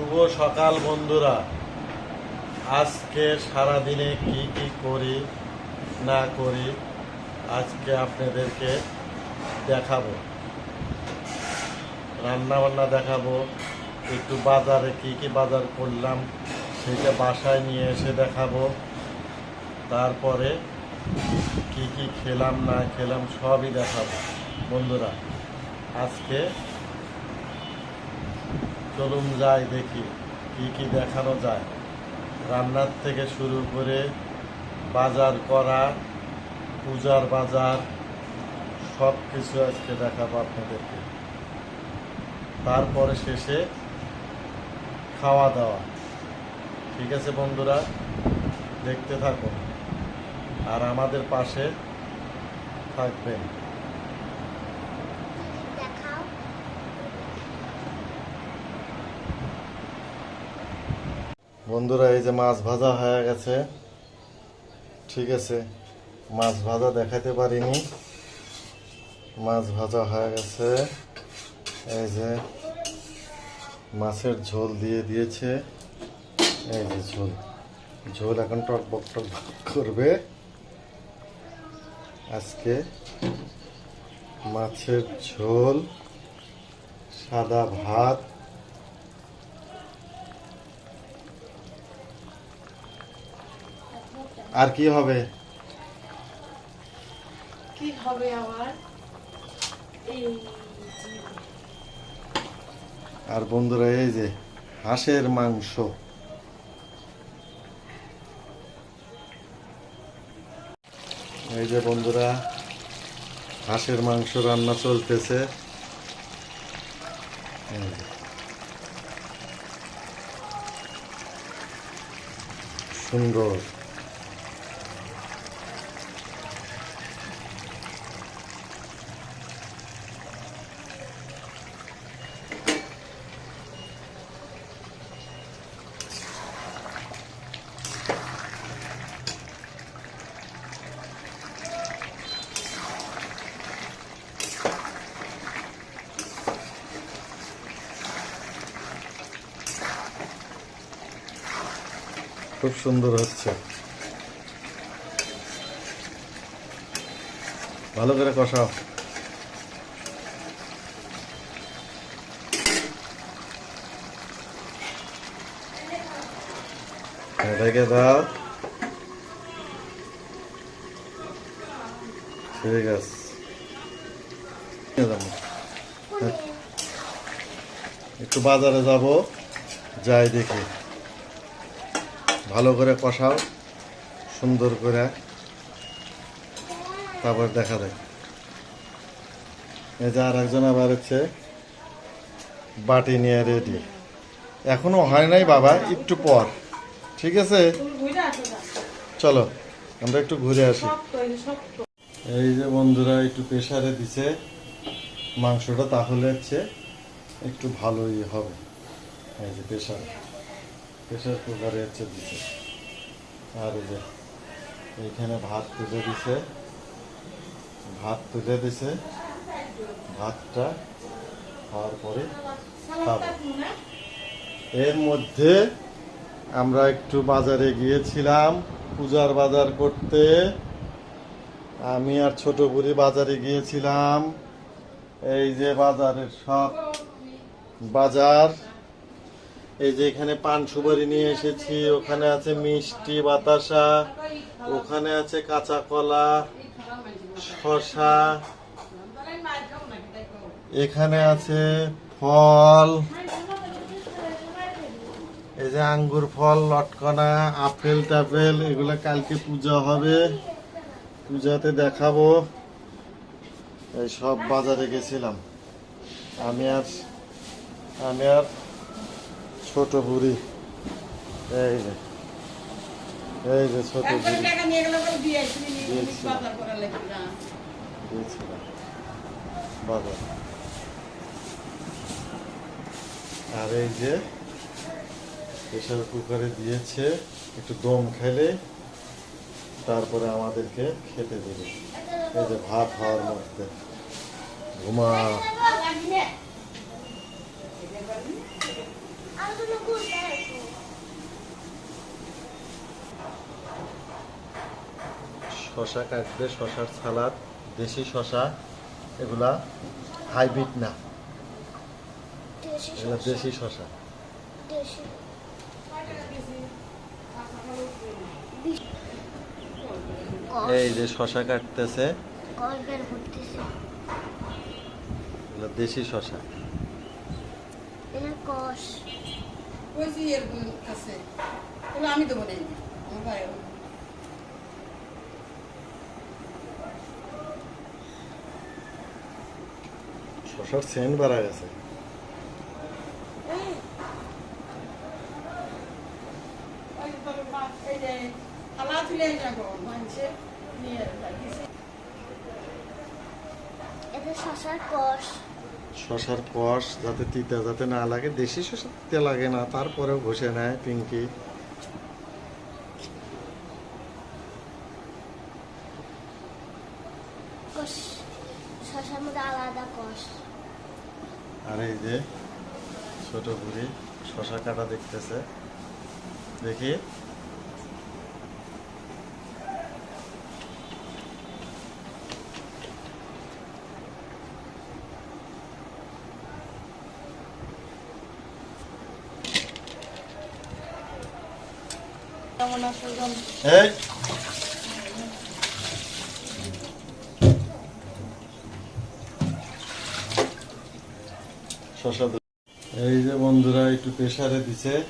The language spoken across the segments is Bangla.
শুভ সকাল, বন্ধুরা। আজকে সারাদিনে কি কি করি, না করি, আজকে আপনাদেরকে দেখাবো। রান্না বান্না দেখাবো, একটু বাজারে কি কি বাজার করলাম, সেটা বাসায় নিয়ে এসে দেখাবো। তারপরে কি কি খেলাম, না খেলাম, সবই দেখাবো। বন্ধুরা, আজকে চলুন যাই দেখি, কি কি দেখানো যায়। রান্নার থেকে শুরু করে বাজার করা, পূজার বাজার সব কিছু আজকে দেখাবো আপনাদেরকে। তারপরে শেষে খাওয়া দাওয়া। ঠিক আছে বন্ধুরা? দেখতে থাকুন। আর আমাদের পাশে থাকবেন। বন্ধুরা, এই যে মাছ ভাজা হয়ে গেছে। ঠিক আছে, মাছ ভাজা দেখাতে পারিনি। মাছ ভাজা হয়ে গেছে। এই যে মাছের ঝোল দিয়ে দিয়েছে। এই যে ঝোল। ঝোল এখন টক টকবক টকবক করবে। আজকে মাছের ঝোল, সাদা ভাত আর কি হবে? কি হবে আমার আর বন্ধুরা এই যে হাঁসের মাংস। এই যে বন্ধুরা হাঁসের মাংস রান্না চলতেছে। সুন্দর। খুব সুন্দর হচ্ছে। ভালো করে কষাও। রেখে দাও। ঠিক আছে। একটু বাজারে যাব যাই দেখি। ভালো করে কষাও, সুন্দর করে। তারপর দেখা যায় এই যে আর একজন আবার হচ্ছে বাটি নিয়ে রেডি এখনও হয় নাই বাবা, একটু পর। ঠিক আছে? চলো, আমরা একটু ঘুরে আসি। এই যে বন্ধুরা, একটু প্রেশারে দিছে। মাংসটা তাহলে হচ্ছে একটু ভালোই হবে। এই যে প্রেশার প্রেশার কুকারে হচ্ছে দিছে। আর এই যে এইখানে ভাত তুলে দিছে। ভাত তুলে দিছে। ভাতটা খাওয়ার পরে খাব। এর মধ্যে আমরা একটু বাজারে গিয়েছিলাম পূজার বাজার করতে। আমি আর ছোট বুড়ি বাজারে গিয়েছিলাম। এই যে বাজারের সব বাজার। এই যে এখানে পান সুপারি নিয়ে এসেছি, ওখানে আছে মিষ্টি, বাতাসা, ওখানে আছে কাঁচা কলা শশা এখানে আছে ফল, এই যে আঙ্গুর ফল, লটকনা, আপেল টাপেল এগুলো কালকে পূজা হবে। পূজাতে দেখাবো। এই সব বাজারে গেছিলাম। আমি আর আমি আর ছোট বুড়ি। এই যে এই যে ছোট বুড়ি। বাজার আর এই যে প্রেশার কুকারে দিয়েছে একটু দম খেলে তারপরে আমাদেরকে খেতে দেবে। এই যে ভাত হওয়ার মধ্যে। ঘুমা শশা কাটবে শশার সালাদ দেশি শশা এগুলা হাইব্রিড না। দেশি শশা। এই যে শশা কাটতেছে। দেশি শশা। কষ। যে এর কাছে আমি দেবো নেই আমার ভাই শশার সেন্ট বাড়া গেছে। থালা তুলে যাব মানছে নিয়ে এটা শশার কষ। শশার কষ যাতে তিতা যাতে না লাগে দেশি শশা তিতে লাগে না তারপরেও ঘষে নেয় পিঙ্কি। আর এই যে ছোট বুড়ি শশা কাটা দেখতেছে। দেখি। এই। যে বন্ধুরা, একটু প্রেসারে দিছে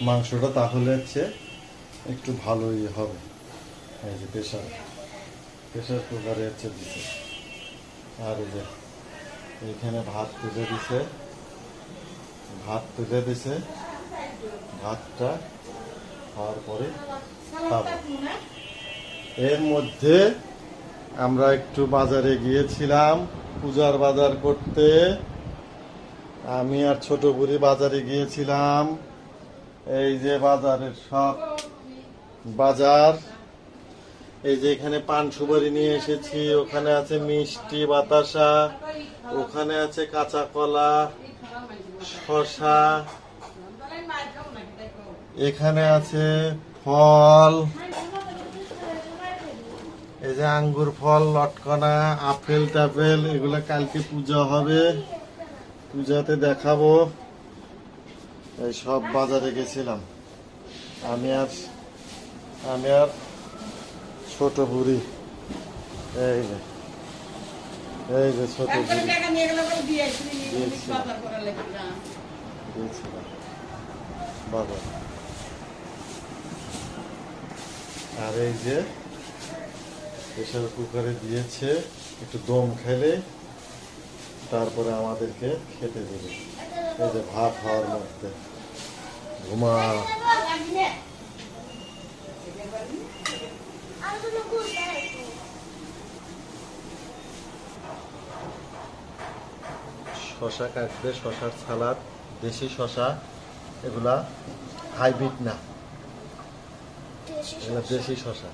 মাংসটা, তাহলে হচ্ছে একটু ভালোই হবে। এই যে প্রেশার প্রেসার কুকারে হচ্ছে দিছে। আর এই যে এইখানে ভাত তুলে দিছে। ভাত তুলে দিছে। ভাতটা খাওয়ার পরে খাব। এর মধ্যে আমরা একটু বাজারে গিয়েছিলাম পূজার বাজার করতে। আমি আর ছোট বুড়ি বাজারে গিয়েছিলাম। এই যে বাজারের সব বাজার। এই যে এখানে পান সুপারি নিয়ে এসেছি ওখানে আছে মিষ্টি বাতাসা ওখানে আছে কাঁচা কলা শশা এখানে আছে ফল। এই যে আঙ্গুর ফল লটকনা আপেল টাপেল এগুলো কালকে পূজা হবে। পূজাতে দেখাবো। এই সব বাজারে গেছিলাম। আমি আর আমি আর ছোট বুড়ি। এই যে এই যে ছোট বুড়ি। টাকা নিয়ে গেলে বলে দিয়ে আসবি, নিয়ে গেলে দিয়েছি। বাজার করার লাগবে না। দিয়েছিলাম বাজার আর এই যে প্রেশার কুকারে দিয়েছে, একটু দম খেলে তারপরে আমাদেরকে খেতে দেবে। এই যে ভাত হওয়ার মধ্যে। ঘুমা। শশা কাটবে, শশার সালাদ, দেশি শশা, এগুলা হাইব্রিড না। দেশি শসা।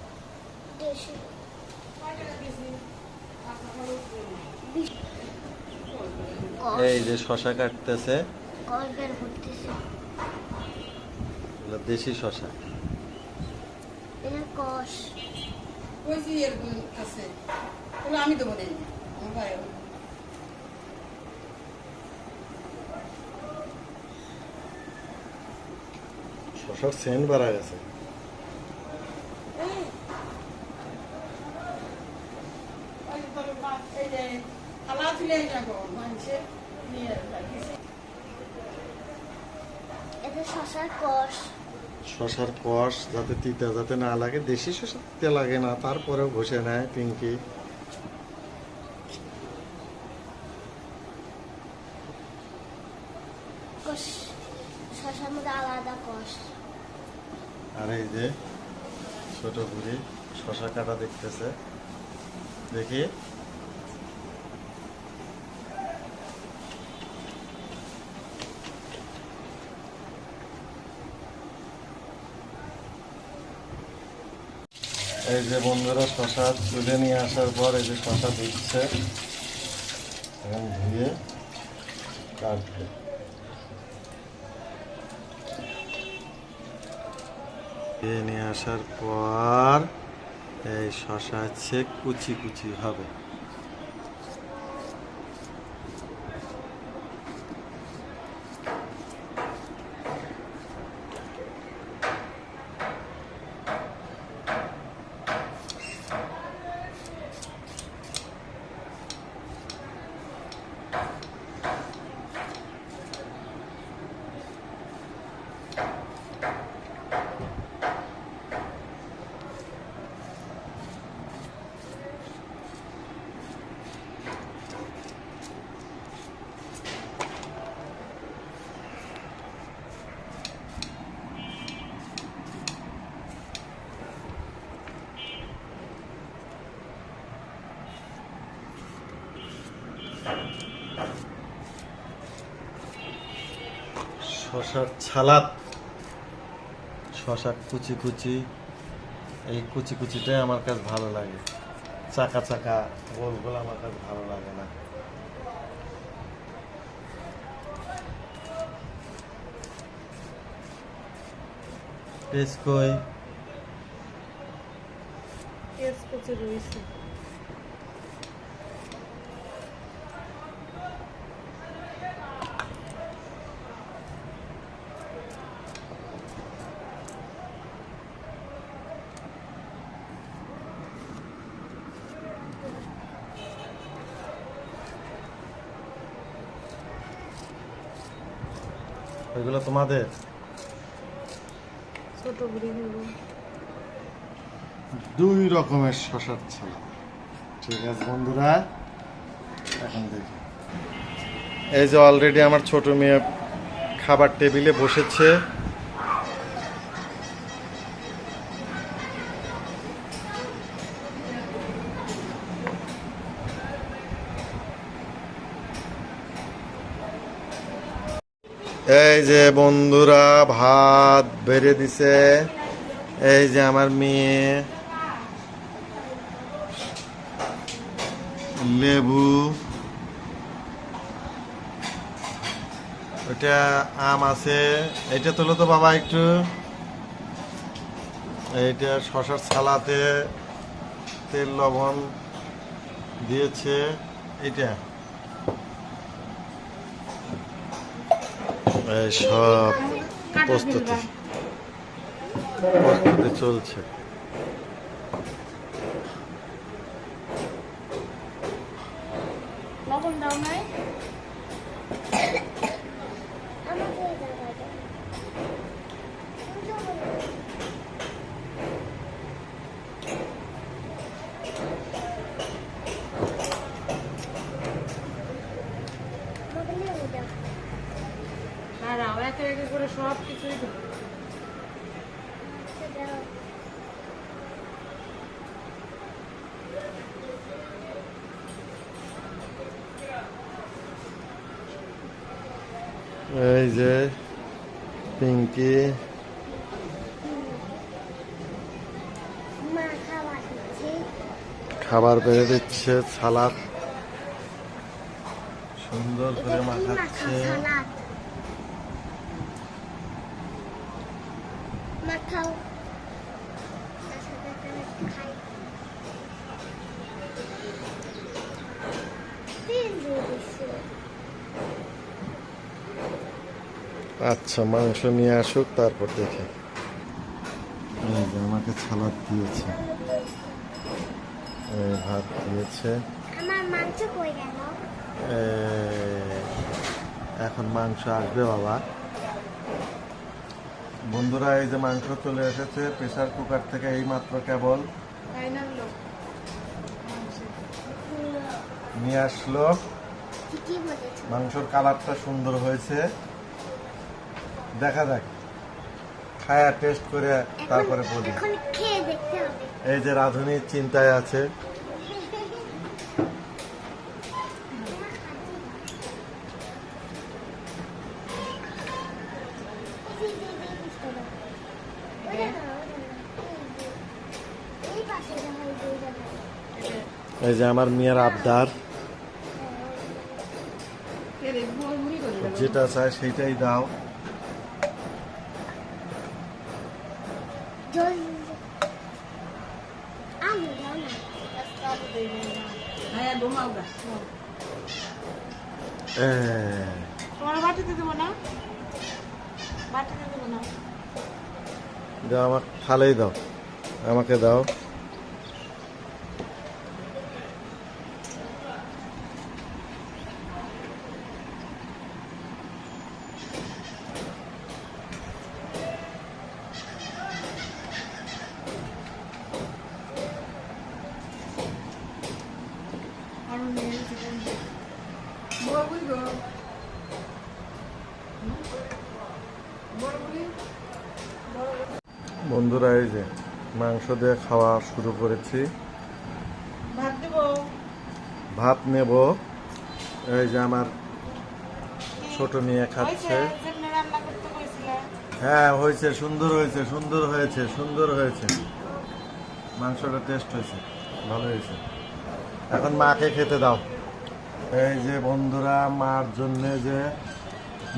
শশা এই যে শশা কাটতেছে। দেশি শশা আমি দেবো শশার সেন্ট বাড়া গেছে। ওই যে তোর মা- এই যে থালা তুলে যাব মানছে নিয়ে এটা শশার কষ। শশার কষ যাতে তিতা যাতে না লাগে দেশি শশা তিতে লাগে না তারপরেও ঘষে নেয় পিঙ্কি। শশার মধ্যে আলাদা কষ। আর এই যে ছোট বুড়ি শশা কাটা দেখতেছে। দেখি। এই যে বন্ধুরা শশা তুলে নিয়ে আসার পর এই যে শশা ধুচ্ছে এবং ধুয়ে কাটবে। নিয়ে আসার পর এই শশা হচ্ছে কুচি কুচি হবে। শশার শশা কুচি কুচি, এই কুচি কুচিটাই আমার কাছে ভালো লাগে। চাকা চাকা গোল গোল আমার কাছে ভালো লাগে না। পেঁচ কই? পেঁয়াজ কুচি রয়েছে। ওইগুলো তোমাদের? ছোট দুই রকমের শশার ছিল। ঠিক আছে বন্ধুরা এখন দেখি। এই যে অলরেডি আমার ছোট মেয়ে খাবার টেবিলে বসেছে। এই যে বন্ধুরা, ভাত বেড়ে দিছে। এই যে আমার মেয়ে। লেবু। ওটা আম আছে। এটা তোলো তো বাবা একটু। এইটা শশার ছালাতে তেল লবণ দিয়েছে। এটা সব প্রস্তুতি। প্রস্তুতি চলছে লবণ দাও নাই আমাকে এই জায়গায় দাও। আমাকে লেবু দাও। দাঁড়াও একে একে করে সব কিছুই। এই যে পিঙ্কি। খাবার বেড়ে দিচ্ছে সালাদ। সুন্দর করে মাখাচ্ছে। মাখাও। আচ্ছা মাংস নিয়ে আসুক তারপর দেখে। আমাকে সালাদ দিয়েছে। ভাত দিয়েছে। আমার মাংস কই গেল? এই, এখন মাংস আসবে বাবা। বন্ধুরা এই যে মাংস চলে এসেছে প্রেসার কুকার থেকে এই মাত্র কেবল নিয়ে আসলো। মাংসর কালারটা সুন্দর হয়েছে। দেখা যাক। খায়া টেস্ট করে তারপরে বলি। এই যে রাধুনি চিন্তায় আছে এই পাশে দেখা এই জায়গায় এই যে আমার মেয়ের আবদার। যেটা চায় সেটাই দাও। ফালেই দাও। আমাকে দাও আমি নিয়ে এসেছি বড় বুড়ি গো বড় বুড়ি বন্ধুরা এই যে মাংস দিয়ে খাওয়া শুরু করেছি। ভাত নেব। এই যে আমার ছোট মেয়ে খাচ্ছে। হ্যাঁ হয়েছে সুন্দর হয়েছে সুন্দর হয়েছে সুন্দর হয়েছে। মাংসটা টেস্ট হয়েছে ভালো হয়েছে। এখন মাকে খেতে দাও। এই যে বন্ধুরা, মার জন্য যে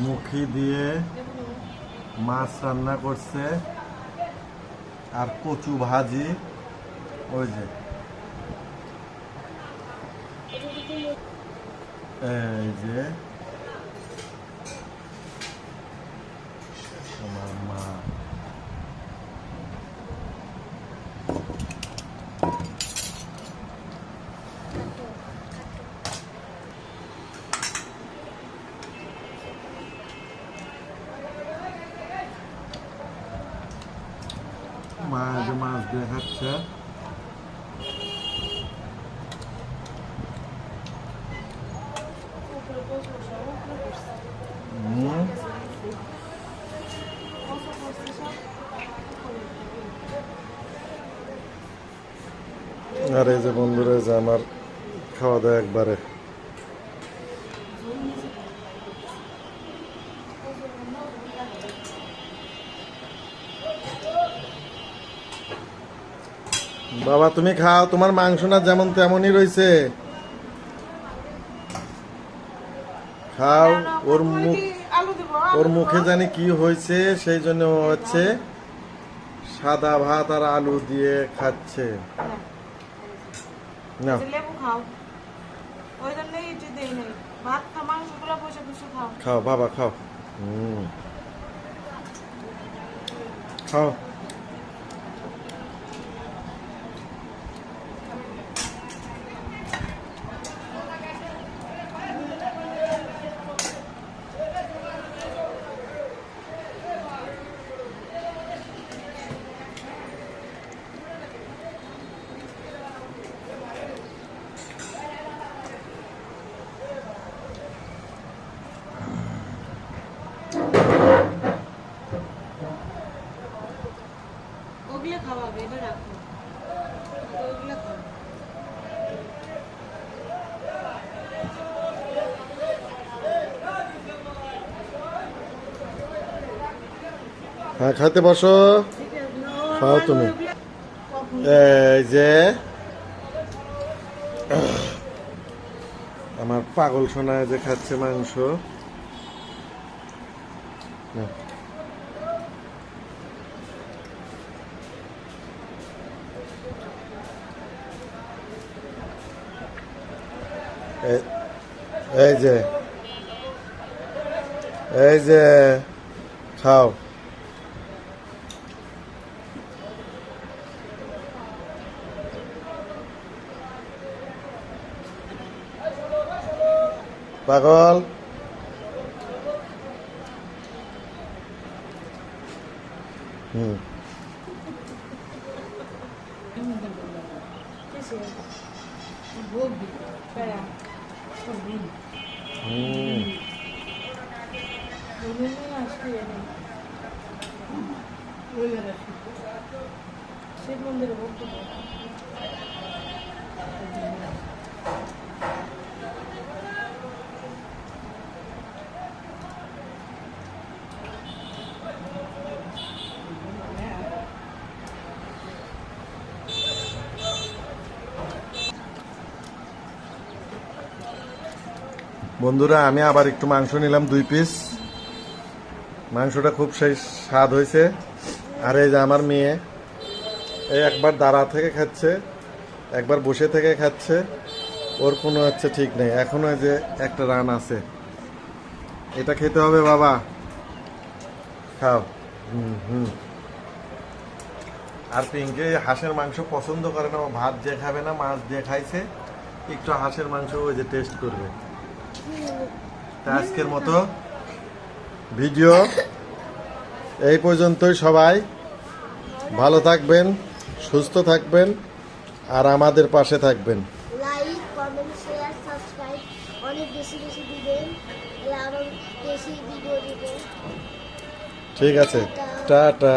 মুখি দিয়ে মাছ রান্না করছে আর কচু ভাজি, ওই যে। এই যে। আমার মা মা এই যে মাছ দিয়ে খাচ্ছে হুম আর এই যে বন্ধুরা যে আমার খাওয়া দাওয়া একবারে। বাবা, তুমি খাও, তোমার মাংস না যেমন তেমনই রয়েছে। খাও, ওর মুখ, ওর মুখে জানি কি হয়েছে, সেই জন্য হচ্ছে সাদা ভাত আর আলু দিয়ে খাচ্ছে। না। লেবু খাও। ওই জন্যই দেই নাই। ভাত খা মাংসগুলো বসে বসে খাও। খাও বাবা খাও। হুম। খাও। ওগুলো খাওয়াবে রাখো। ওগুলো খাও। হ্যাঁ খাইতে বসো। খাও তুমি। এই যে, আমার পাগল সোনায় যে খাচ্ছে মাংস। নাও। এই যে এই যে খাও। পাগল। হুম। বন্ধুরা, আমি আবার একটু মাংস নিলাম, দুই পিস মাংসটা খুব সেই স্বাদ হয়েছে আর এই যে আমার মেয়ে এই একবার দাঁড়া থেকে খাচ্ছে, একবার বসে থেকে খাচ্ছে, ওর কোনো হচ্ছে ঠিক নেই। এখনও যে একটা রান আছে। এটা খেতে হবে বাবা। খাও। হুম হুম। আর পিঙ্কে হাঁসের মাংস পছন্দ করে না ভাত যে খাবে না, মাছ যে খাইছে। একটু হাঁসের মাংস ওই যে টেস্ট করবে। তা আজকের মতো ভিডিও এই পর্যন্তই সবাই। ভালো থাকবেন। সুস্থ থাকবেন আর আমাদের পাশে থাকবেন। লাইক কমেন্ট শেয়ার সাবস্ক্রাইব অনেক বেশি বেশি দিবেন। বেশি ভিডিও দিবেন। ঠিক আছে। টাটা।